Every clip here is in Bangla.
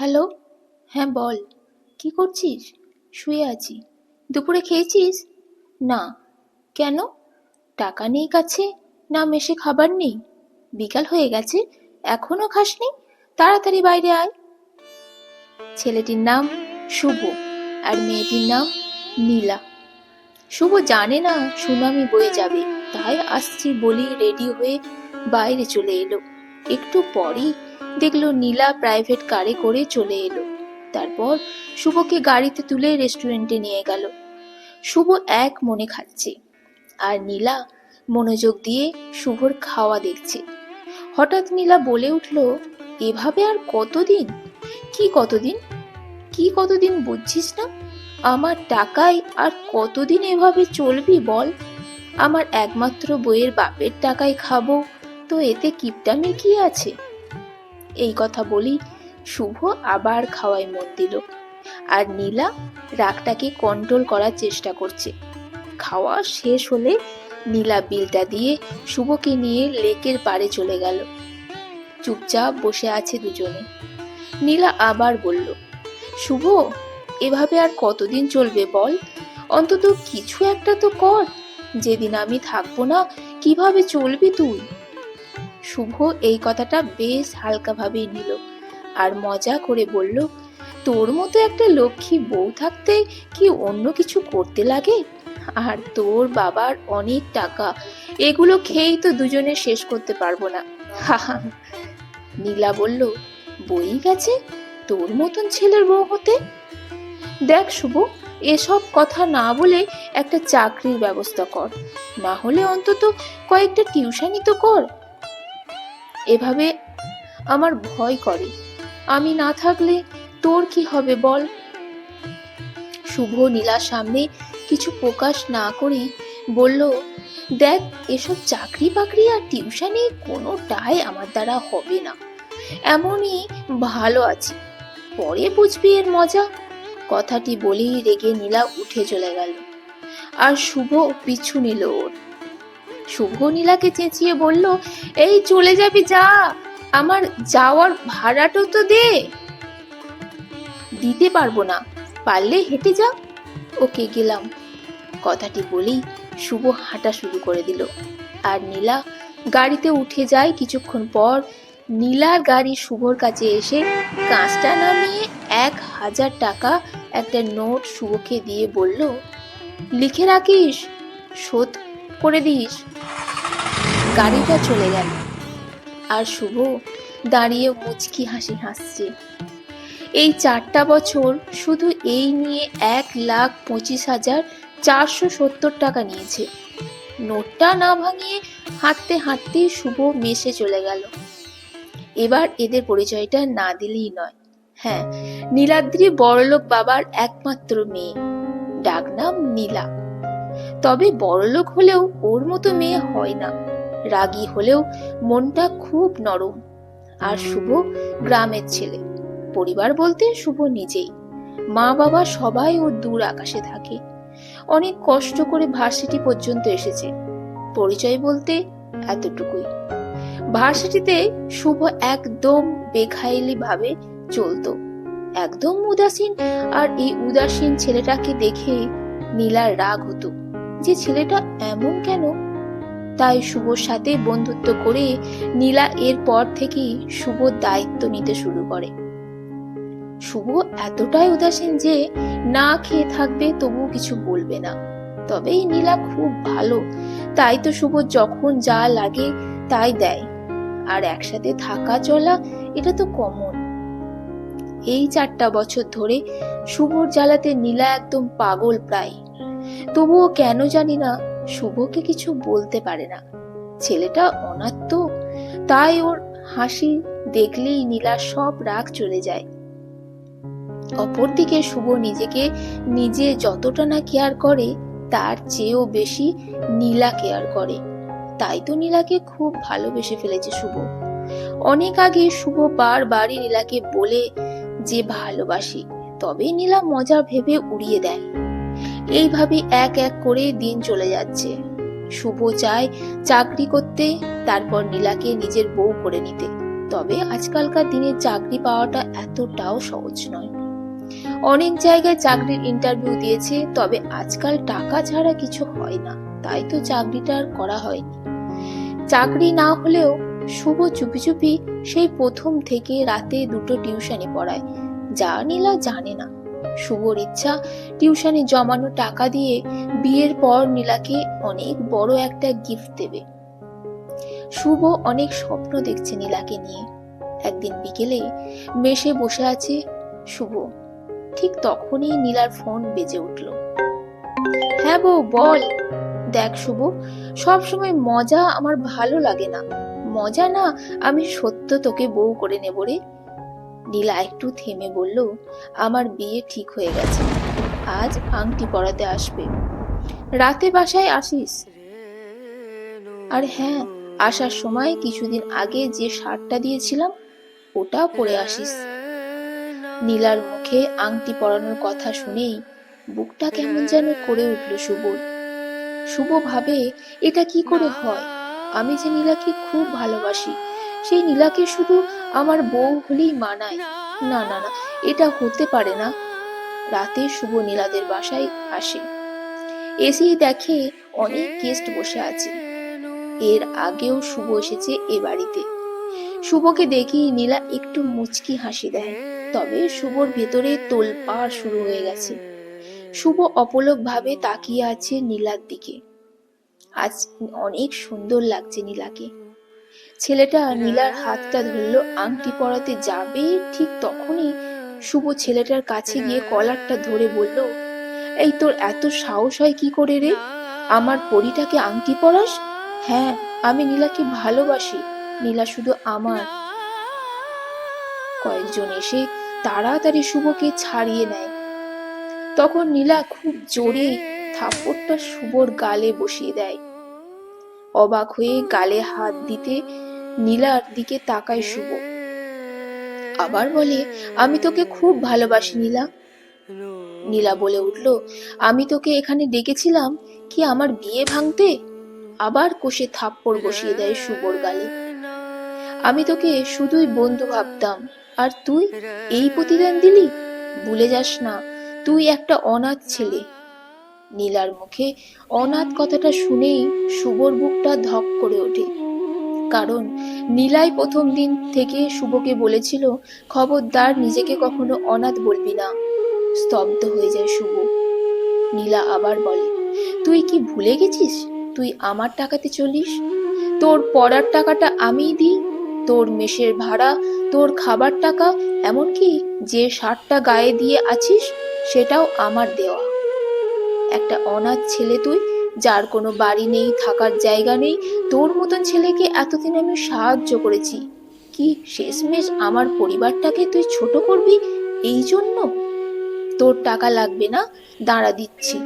হ্যালো? হ্যাঁ বল। কি করছিস? শুয়ে আছি। দুপুরে খেয়েছিস? না। কেন? টাকা নেই কাছে, না মেশে খাবার নেই। বিকাল হয়ে গেছে, এখনও খাসনি? তাড়াতাড়ি বাইরে আয়। ছেলেটির নাম শুভ আর মেয়েটির নাম নীলা। শুভ জানে না সুনামি বয়ে যাবে, তাই আসছি বলি রেডি হয়ে বাইরে চলে এলো। একটু পরেই দেখল নীলা প্রাইভেট কারে করে চলে এলো। তারপর শুভকে গাড়িতে তুলে রেস্টুরেন্টে নিয়ে গেল। শুভ এক মনে খাচ্ছে আর নীলা মনোযোগ দিয়ে শুভর খাওয়া দেখছে। হঠাৎ নীলা বলে উঠল, এভাবে আর কতদিন? কি কতদিন? কি কতদিন বুঝছিস না? আমার টাকায় আর কতদিন এভাবে চলবি বল? আমার একমাত্র বইয়ের বাপের টাকায় খাব, তো এতে কিপটামি কি আছে? এই কথা বলি, শুভ আবার খাওয়ায় মন দিল। আর নীলা রাগটাকে কন্ট্রোল করার চেষ্টা করছে। খাওয়া শেষ হলে নীলা বিলটা দিয়ে শুভকে নিয়ে লেকের পাড়ে চলে গেল। চুপচাপ বসে আছে দুজনে। নীলা আবার বলল, শুভ, এভাবে আর কতদিন চলবে বল? অন্তত কিছু একটা তো কর। যেদিন আমি থাকব না, কীভাবে চলবি তুই? শুভ এই কথাটা বেশ হালকাভাবেই নিল আর মজা করে বলল, তোর মতো একটা লক্ষ্মী বউ থাকতে কি অন্য কিছু করতে লাগে? আর তোর বাবার অনেক টাকা, এগুলো খেয়েই তো দুজনে শেষ করতে পারব না। নীলা বলল, বই গেছে তোর মতন ছেলের বউ হতে? দেখ শুভ, এসব কথা না বলে একটা চাকরির ব্যবস্থা কর, না হলে অন্তত কয়েকটা টিউশনই তো কর। এভাবে আমার ভয় করে। আমি না থাকলে তোর কি হবে বল? শুভ নীলার সামনে কিছু প্রকাশ না করে বলল, দেখ, এসব চাকরি বাকরি আর টিউশনি কোনোটাই আমার দ্বারা হবে না। এমনই ভালো আছি। পরে বুঝবি এর মজা। কথাটি বলেই রেগে নীলা উঠে চলে গেল। আর শুভ পিছু নিল ওর। শুভ নীলাকে চেঁচিয়ে বলল, এই চলে যাবি যা, আমার যাওয়ার ভাড়াটা তো দে। দিতে পারব না, পারলে হেঁটে যা। ওকে গেলাম। কথাটি বলেই শুভ হাঁটা শুরু করে দিল। আর নীলা গাড়িতে উঠে যায়। কিছুক্ষণ পর নীলার গাড়ি শুভর কাছে এসে কাঁচটা নামিয়ে এক হাজার টাকা একটা নোট শুভকে দিয়ে বলল, লিখে রাখিস, শোধ করে দিস। গাড়িটা চলে গেল। আর শুভ দাঁড়িয়ে মুচকি হাসি হাসছে। এই চারটা বছর শুধু এই নিয়ে এক লাখ পঁচিশ হাজার চারশো সত্তর টাকা নিয়েছে। নোটটা না ভাঙিয়ে হাঁটতে হাঁটতেই শুভ মেশে চলে গেল। এবার এদের পরিচয়টা না দিলেই নয়। হ্যাঁ নীলাদ্রি বড়লোক বাবার একমাত্র মেয়ে। ডাকনাম নীলা। তবে বড়লোক হলেও ওর মতো মেয়ে হয় না। রাগী হলেও মনটা খুব নরম। আর শুভ গ্রামের ছেলে। পরিবার বলতে শুভ নিজেই। মা বাবা সবাই ও দূর আকাশে থাকে। অনেক কষ্ট করে ভার্সিটি পর্যন্ত এসেছে। পরিচয় বলতে এতটুকুই। ভার্সিটিতে শুভ একদম বেখাইলি ভাবে চলতো। একদম উদাসীন আর এই উদাসীন ছেলেটাকে দেখে নীলার রাগ হতো যে ছেলেটা এমন কেন তাই শুভর সাথে বন্ধুত্ব করে নীলা এর পর থেকেই শুভ দায়িত্ব নিতে শুরু করে। শুভ এতটাই উদাসীন যে না খেয়ে থাকবে তবুও কিছু বলবে না। তবে নীলা খুব ভালো, তাই তো শুভ যখন যা লাগে তাই দেয়। আর একসাথে থাকা চলা, এটা তো কমন। এই চারটা বছর ধরে শুভর জ্বালাতে নীলা একদম পাগল প্রায়। তবুও কেন জানি না শুভকে কিছু বলতে পারে না। ছেলেটা অনাথ তো তাই ওর হাসি দেখলেই নীলা সব রাগ চলে যায়। অপরদিকে শুভ নিজেকে নিজে যতটা না কেয়ার করে, তার চেয়েও বেশি নীলা কেয়ার করে। তাই তো নীলাকে খুব ভালোবেসে ফেলেছে শুভ। অনেক আগে শুভ বারবারই নীলাকে বলে যে ভালোবাসি তবে নীলা মজা ভেবে উড়িয়ে দেয়। এইভাবে এক এক করে দিন চলে যাচ্ছে। শুভ চায় চাকরি করতে, তারপর নীলাকে নিজের বউ করে নিতে। তবে আজকালকার দিনে চাকরি পাওয়াটা এতটাও সহজ নয়। অনেক জায়গায় চাকরির ইন্টারভিউ দিয়েছে, তবে আজকাল টাকা ছাড়া কিছু হয় না। তাই তো চাকরিটা আর করা হয়নি। চাকরি না হলেও শুভ চুপি চুপি সেই প্রথম থেকে রাতে দুটো টিউশনি পড়ায়। যা নীলা জানে না। শুভর ইচ্ছা, টিউশনে জমানো টাকা দিয়ে বিয়ের পর নীলাকে অনেক বড় একটা গিফট দেবে। শুভ অনেক স্বপ্ন দেখছে নীলাকে নিয়ে। একদিন বিকেলে মেশে বসে আছে শুভ। ঠিক তখনই নীলার ফোন বেজে উঠল। হ্যাঁ বউ, বল। দেখ শুভ, সবসময় মজা আমার ভালো লাগে না। মজা না আমি সত্য তোকে বউ করে নেব রে। নীলা একটু থেমে বলল, আমার বিয়ে ঠিক হয়ে গেছে। আজ আংটি পরাতে আসবে। রাতে বাসায় আসিস? আর হ্যাঁ আসার সময় কিছুদিন আগে যে শার্টটা দিয়েছিলাম, ওটা পরে আসিস। নীলার মুখে আংটি পরানোর কথা শুনেই বুকটা কেমন যেন করে উঠল শুভর। শুভ ভাবে, এটা কি করে হয়? আমি যে নীলাকে খুব ভালোবাসি সেই নীলাকে শুধু আমার বউ হলেই মানায়। না না না, এটা হতে পারে না। রাতে শুভ নীলাদের বাসায় আসে। এসেই দেখে অনেক গেস্ট বসে আছে। এর আগেও শুভ এসেছে এ বাড়িতে। শুভকে দেখি নীলা একটু মুচকি হাসি দেয়। তবে শুভর ভেতরে তোলপাড় শুরু হয়ে গেছে। শুভ অপলক ভাবে তাকিয়ে আছে নীলার দিকে। আজ অনেক সুন্দর লাগছে নীলাকে। ছেলেটা নীলার হাতটা ধরলো আংটি পরাতে যাবে ঠিক তখনই শুভ ছেলেটার কাছে গিয়ে কলারটা ধরে বলল এই তোর এত সাহস হয় কি করে রে আমার পরিটাকে আংটি পরাস হ্যাঁ আমি নীলাকে ভালোবাসি নীলা শুধু আমার কয়েকজন এসে তাড়াতাড়ি শুভকে ছাড়িয়ে নেয় তখন নীলা খুব জোরে থাপ্পড়টা শুভর গালে বসিয়ে দেয় অবাক হয়ে গালে হাত দিতে নীলার দিকে তাকায় শুভ। আবার বলে, আমি তোকে খুব ভালোবাসি, নীলা। নীলা বলে উঠল, আমি তোকে এখানে ডেকেছিলাম কি আমার বিয়ে ভাঙতে? আবার কষে থাপ্পড় বসিয়ে দেয় শুভর গালে। আমি তোকে শুধুই বন্ধু ভাবতাম, আর তুই এই প্রতিদান দিলি? ভুলে যাস না, তুই একটা অনাথ ছেলে। নীলার মুখে অনাথ কথাটা শুনেই শুভর বুকটা ধক করে ওঠে। কারণ নীলাই প্রথম দিন থেকে শুভকে বলেছিল, খবরদার নিজেকে কখনো অনাথ বলবি না। স্তব্ধ হয়ে যায় শুভ। নীলা আবার বলে, তুই কি ভুলে গেছিস? তুই আমার টাকাতে চলিস? তোর পড়ার টাকাটা আমিই দিই? তোর মেসের ভাড়া, তোর খাবার টাকা, এমনকি যে শার্টটা গায়ে দিয়ে আছিস, সেটাও আমার দেওয়া। একটা অনাথ ছেলে তুই যার কোনো বাড়ি নেই, থাকার জায়গা নেই, তোর মতন ছেলেকে এতদিন আমি সাহায্য করেছি। কি শেষমেশ আমার পরিবারটাকে তুই ছোট করবি? এই জন্য? তোর টাকা লাগবে না? দাঁড়া দিচ্ছি।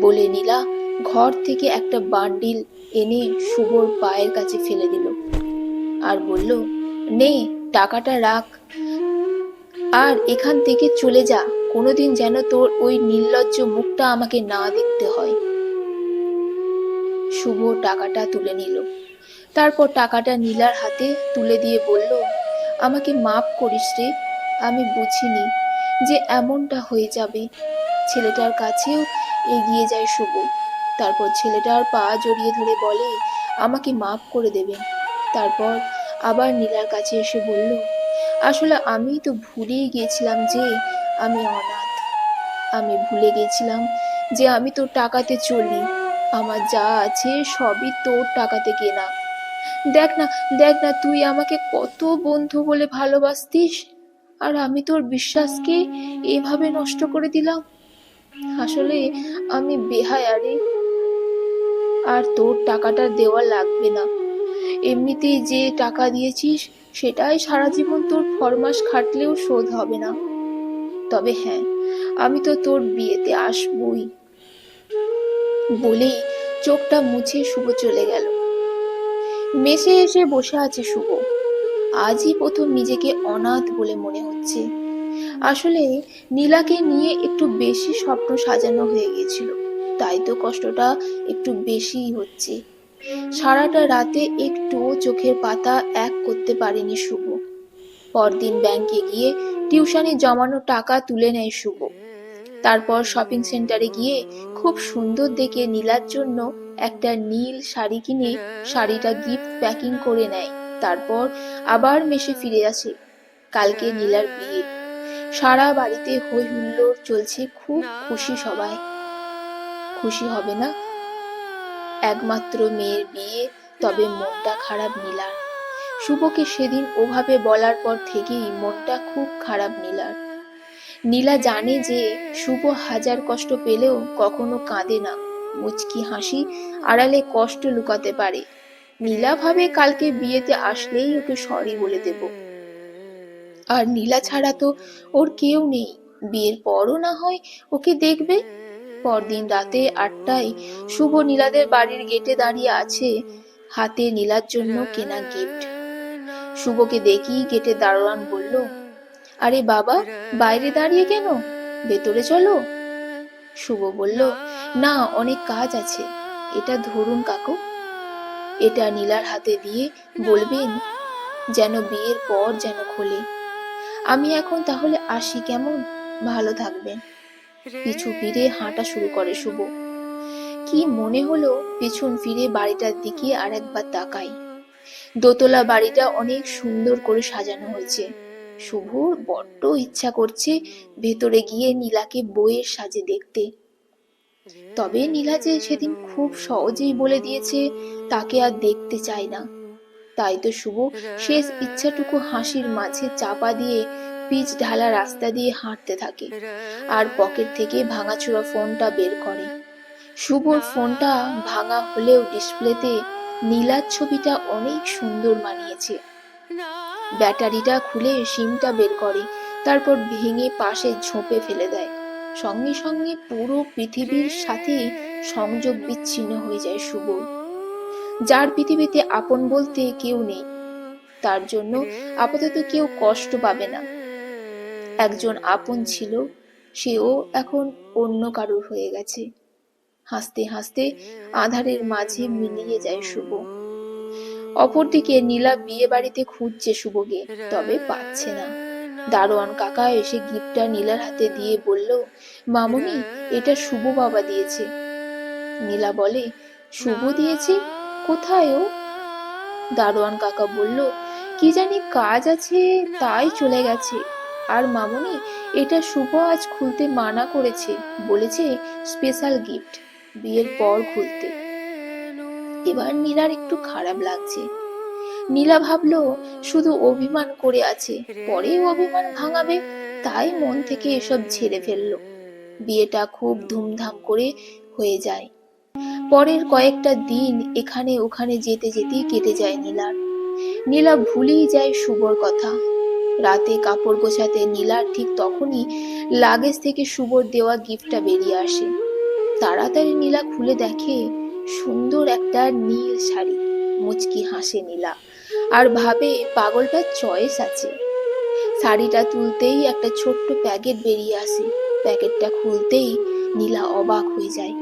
বলে নীলা ঘর থেকে একটা বান্ডিল এনে শুভর পায়ের কাছে ফেলে দিল আর বলল, নে, টাকাটা রাখ। আর এখান থেকে চলে যা। কোনোদিন যেন তোর ওই নির্লজ্জ মুখটা আমাকে না দেখতে হয়। শুভ টাকাটা তুলে নিল। তারপর টাকাটা নীলার হাতে তুলে দিয়ে বলল, আমাকে মাপ করিস রে, আমি বুঝিনি যে এমনটা হয়ে যাবে। ছেলেটার কাছেও এগিয়ে যায় শুভ। তারপর ছেলেটার পা জড়িয়ে ধরে বলে, আমাকে মাপ করে দেবেন তারপর আবার নীলার কাছে এসে বলল, আসলে আমি তো ভুলেই গিয়েছিলাম যে আমি অনাথ। আমি ভুলে গেছিলাম যে আমি তোর টাকাতে চলি। আমার যা আছে সবই তোর টাকাতে কেনা। দেখ না দেখ না, তুই আমাকে কত বন্ধু বলে ভালোবাসতিস। আর আমি তোর বিশ্বাসকে এভাবে নষ্ট করে দিলাম। আসলে আমি বেহায়ারে। আর তোর টাকাটা দেওয়া লাগবে না। এমনিতেই যে টাকা দিয়েছিস, সেটাই সারা জীবন তোর ফরমাস খাটলেও শোধ হবে না। তবে হ্যাঁ আমি তো তোর বিয়েতে আসবই। বলেই চোখটা মুছে শুভ চলে গেল। মেসে এসে বসে আছে শুভ। আজই প্রথম নিজেকে অনাথ বলে মনে হচ্ছে। আসলে নীলাকে নিয়ে একটু বেশি স্বপ্ন সাজানো হয়ে গেছিল তাই তো কষ্টটা একটু বেশিই হচ্ছে। সারাটা রাতে একটুও চোখের পাতা এক করতে পারেনি শুভ। পরদিন ব্যাংকে গিয়ে টিউশনে জমানো টাকা তুলে নেয় শুভ। তারপর শপিং সেন্টারে গিয়ে খুব সুন্দর দেখে নীলার জন্য একটা নীল শাড়ি কিনে শাড়িটা গিফট প্যাকিং করে নেয়। তারপর আবার মেশে ফিরে আসে। কালকে নীলার বিয়ে। সারা বাড়িতে হই হুল্লোড় চলছে, খুব খুশি সবাই। খুশি হবে না? একমাত্র মেয়ের বিয়ে, তবে মনটা খারাপ নীলার। শুভকে সেদিন ওভাবে বলার পর থেকেই মনটা খুব খারাপ নীলার। নীলা জানে যে শুভ হাজার কষ্ট পেলেও কখনো কাঁদে না। মুচকি হাসি আড়ালে কষ্ট লুকাতে পারে। নীলা ভাবে কালকে বিয়েতে আসলেই ওকে সরি বলে দেব। আর নীলা ছাড়া তো ওর কেউ নেই। বিয়ের পরও না হয় ওকে দেখবে। পরদিন রাতে আটটায় শুভ নীলাদের বাড়ির গেটে দাঁড়িয়ে আছে হাতে নীলার জন্য কেনা গিফট। শুভকে দেখি গেটে দারোয়ান বলল, আরে বাবা, বাইরে দাঁড়িয়ে কেন? ভেতরে চলো। শুভ বলল, না, অনেক কাজ আছে। এটা ধরুন কাকু। এটা নীলার হাতে দিয়ে বলবেন, যেন বিয়ের পর যেন খোলে। আমি এখন তাহলে আসি কেমন? ভালো থাকবেন। পিছু ফিরে হাঁটা শুরু করে শুভ। কি মনে হলো, পেছন ফিরে বাড়িটার দিকে আর একবার তাকাই দোতলা বাড়িটা অনেক সুন্দর করে সাজানো হয়েছে। শুভর বড্ড ইচ্ছা করছে ভেতরে গিয়ে নীলাকে বইয়ের সাজে দেখতে। তবে নীলা যে সেদিন খুব সহজেই বলে দিয়েছে, তাকে আর দেখতে চায় না। তাই তো শুভ শেষ ইচ্ছাটুকু হাসির মাঝে চাপা দিয়ে পিচ ঢালা রাস্তা দিয়ে হাঁটতে থাকে আর পকেট থেকে ভাঙাচোরা ফোনটা বের করে। শুভর ফোনটা ভাঙা হলেও ডিসপ্লেতে নীলার ছবিটা অনেক সুন্দর মানিয়েছে। ব্যাটারিটা খুলে সিমটা বের করে, তারপর ভেঙে পাশে ঝোপে ফেলে দেয়। সঙ্গে সঙ্গে পুরো পৃথিবীর সাথে সংযোগ বিচ্ছিন্ন হয়ে যায় শুভ যার পৃথিবীতে আপন বলতে কেউ নেই। তার জন্য আপাতত কেউ কষ্ট পাবে না। একজন আপন ছিল, সেও এখন অন্য কারোর হয়ে গেছে। হাসতে হাসতে আধারের মাঝে মিলিয়ে যায় শুভ। অপরদিকে নীলা বিয়ে বাড়িতে খুঁজছে শুভকে, তবে পাচ্ছে না। দারোয়ান কাকা এসে গিফটটা নীলার হাতে দিয়ে বলল, মামনি, এটা শুভ বাবা দিয়েছে। নীলা বলে, শুভ দিয়েছে? কোথায় ও? দারোয়ান কাকা বলল, কি জানি কাজ আছে, তাই চলে গেছে। আর মামনি, এটা শুভ আজ খুলতে মানা করেছে, বলেছে স্পেশাল গিফট বিয়ের পর খুলতে এবার নীলার একটু খারাপ লাগছে। নীলা ভাবলো, শুধু অভিমান করে আছে পরে অভিমান ভাঙাবে, তাই মন থেকে এসব ছেড়ে ফেলল। বিয়েটা খুব ধুমধাম করে হয়ে যায়। পরের কয়েকটা দিন এখানে ওখানে যেতে যেতেই কেটে যায় নীলার। নীলা ভুলেই যায় শুভর কথা। রাতে কাপড় গোছাতে নীলার ঠিক তখনই লাগেজ থেকে শুভর দেওয়া গিফটটা বেরিয়ে আসে। তাড়াতাড়ি নীলা খুলে দেখে সুন্দর একটা নীল শাড়ি, মুচকি হাসে নীলা, আর ভাবে পাগলটার চয়েস আছে। শাড়িটা তুলতেই একটা ছোট্ট প্যাকেট বেরিয়ে আসে। প্যাকেটটা খুলতেই নীলা অবাক হয়ে যায়।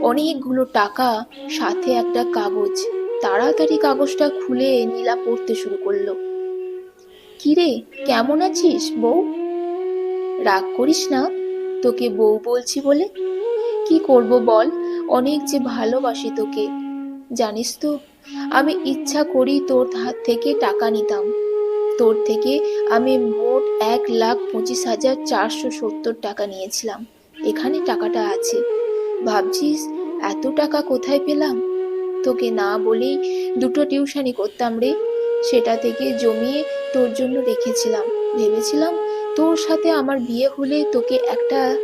অনেকগুলো টাকা, সাথে একটা কাগজ। তাড়াতাড়ি কাগজটা খুলে নীলা পড়তে শুরু করল। কিরে, কেমন আছিস বউ? রাগ করিস না, তোকে বউ বলছি বলে কি করব বল? অনেক যে ভালোবাসি তোকে। জানিস তো, আমি ইচ্ছা করি তোর হাত থেকে টাকা নিতাম। তোর থেকে আমি মোট এক লাখ পঁচিশ হাজার চারশো সত্তর টাকা নিয়েছিলাম। এখানে টাকাটা আছে। ভাবছিস, এত টাকা কোথায় পেলাম? তোকে না বলেই দুটো টিউশনি করতাম রে। সেটা থেকে জমিয়ে তোর জন্য রেখেছিলাম। ভেবেছিলাম তোর সাথে আমার বিয়ে হলে তোকে একটা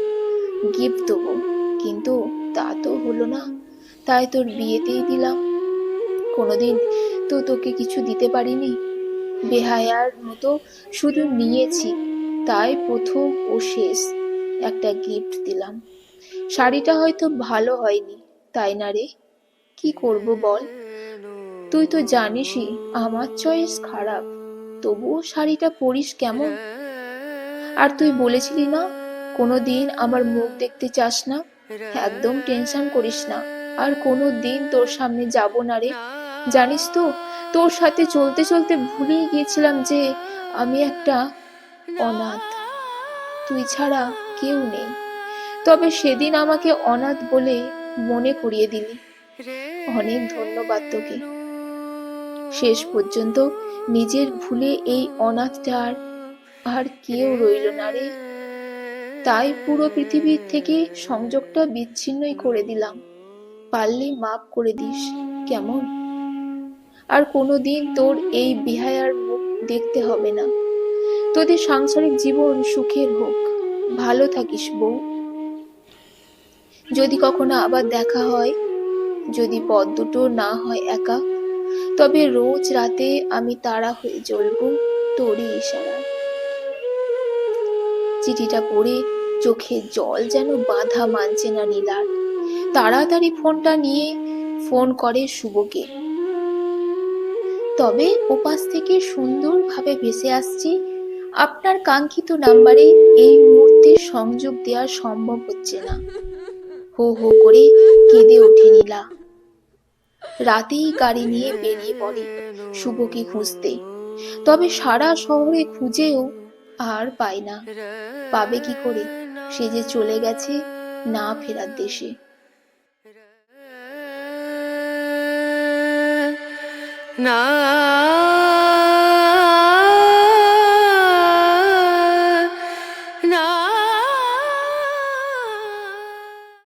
গিফট দেবো। কিন্তু তা তো হলো না। তাই তোর বিয়েতেই দিলাম। কোনোদিন তো তোকে কিছু দিতে পারিনি। বেহায়ার মতো শুধু নিয়েছি। তাই প্রথম ও শেষ একটা গিফট দিলাম। শাড়িটা হয়তো ভালো হয়নি, তাই না রে? কি করব বল? তুই তো জানিসই আমার চয়েস খারাপ। তবুও শাড়িটা পরিস কেমন? আর তুই বলেছিলি না কোনো দিন আমার মুখ দেখতে চাস না? একদম টেনশন করিস না। আর কোনো দিন তোর সামনে যাব না রে। জানিস তো, তোর সাথে চলতে চলতে ভুলেই গিয়েছিলাম যে আমি একটা অনাথ। তুই ছাড়া কেউ নেই। তবে সেদিন আমাকে অনাথ বলে মনে করিয়ে দিলি। অনেক ধন্যবাদ তোকে। শেষ পর্যন্ত নিজের ভুলে এই অনাথটা আর আর কেউ রইল না রে। তাই পুরো পৃথিবীর থেকে সংযোগটা বিচ্ছিন্নই করে দিলাম। পারলে মাপ করে দিস, কেমন? আর কোনোদিন তোর এই বিহায়ার মুখ দেখতে হবে না। তোদের সাংসারিক জীবন সুখের হোক। ভালো থাকিস বউ। যদি কখনো আবার দেখা হয়, যদি পথ দুটো না হয় একা, তবে রোজ রাতে আমি তারা হয়ে জ্বলব তোরই ইশারায়। চিঠিটা পড়ে চোখে জল যেন বাধা মানছে না নীলার। তাড়াতাড়ি ফোনটা নিয়ে ফোন করে শুভকে। তবে ওপাশ থেকে সুন্দরভাবে ভেসে আসছে। আপনার কাঙ্ক্ষিত নাম্বারে এই মুহূর্তে সংযোগ দেওয়া সম্ভব হচ্ছে না। হো হো করে কেঁদে ওঠে নীলা। রাতেই গাড়ি নিয়ে বেরিয়ে পড়ে শুভকে খুঁজতে। তবে সারা শহরে খুঁজেও আর পায় না। পাবে কি করে? সে যে চলে গেছে না ফেরার দেশে। না